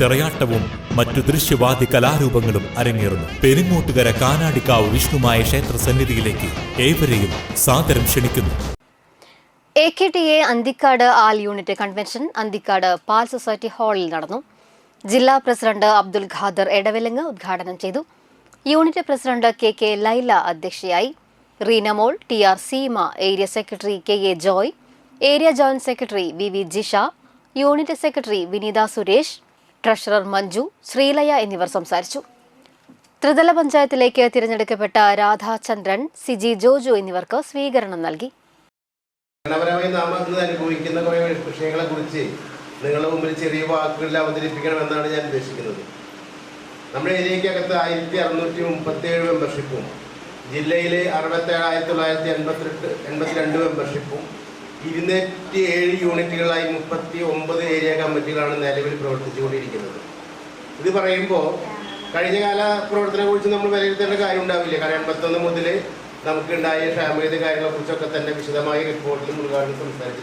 തിറയാട്ടവും മറ്റു ദൃശ്യവാദി കലാരൂപങ്ങളും അരങ്ങേറുന്നു. പെരിങ്ങോട്ടുകര കാനാടിക്കാവ് വിഷ്ണുമായ ക്ഷേത്ര സന്നിധിയിലേക്ക് ഏവരെയും സാദരം ക്ഷണിക്കുന്നു. A K T A Anthikad all unit convention Anthikad പാൽ സൊസൈറ്റി ഹാളിൽ നടന്നു. ജില്ലാ പ്രസിഡന്റ് അബ്ദുൽ ഖാദർ എടവിലങ്ങ് ഉദ്ഘാടനം ചെയ്തു. Unit president K K Laila അധ്യക്ഷയായി. Reenamol T R Seema area secretary K A Joy area joint secretary V V Jisha unit secretary Vineetha Suresh treasurer Manju Sreelaya എന്നിവർ സംസാരിച്ചു. ത്രിതല പഞ്ചായത്തിലേക്ക് തിരഞ്ഞെടുക്കപ്പെട്ട രാധാചന്ദ്രൻ സിജി ജോജു എന്നിവർക്ക് സ്വീകരണം നൽകി. ഭരണപരമായി നാം അനുഭവിക്കുന്ന കുറേ വിഷയങ്ങളെ കുറിച്ച് നിങ്ങളുടെ മുമ്പിൽ ചെറിയ വാക്കുകളിൽ അവതരിപ്പിക്കണമെന്നാണ് ഞാൻ ഉദ്ദേശിക്കുന്നത്. നമ്മുടെ ഏരിയക്കകത്ത് ആയിരത്തി അറുന്നൂറ്റി മുപ്പത്തി ഏഴ് മെമ്പർഷിപ്പും ജില്ലയിൽ അറുപത്തേഴായിരത്തി തൊള്ളായിരത്തി എൺപത്തിരണ്ട് എൺപത്തിരണ്ട് മെമ്പർഷിപ്പും ഇരുന്നൂറ്റി ഏഴ് യൂണിറ്റുകളായി മുപ്പത്തി ഒമ്പത് ഏരിയ കമ്മിറ്റികളാണ് നിലവിൽ പ്രവർത്തിച്ചുകൊണ്ടിരിക്കുന്നത്. ഇത് പറയുമ്പോൾ കഴിഞ്ഞ കാല പ്രവർത്തനത്തെ കുറിച്ച് നമ്മൾ വിലയിരുത്തേണ്ട കാര്യം ഉണ്ടാവില്ല കാരണം എൺപത്തൊന്ന് മുതൽ നമുക്കുണ്ടായ ക്ഷാമീത കാര്യങ്ങളെ കുറിച്ചൊക്കെ തന്നെ വിശദമായ റിപ്പോർട്ടിൽ മുൻകാലം സംസാരിച്ചു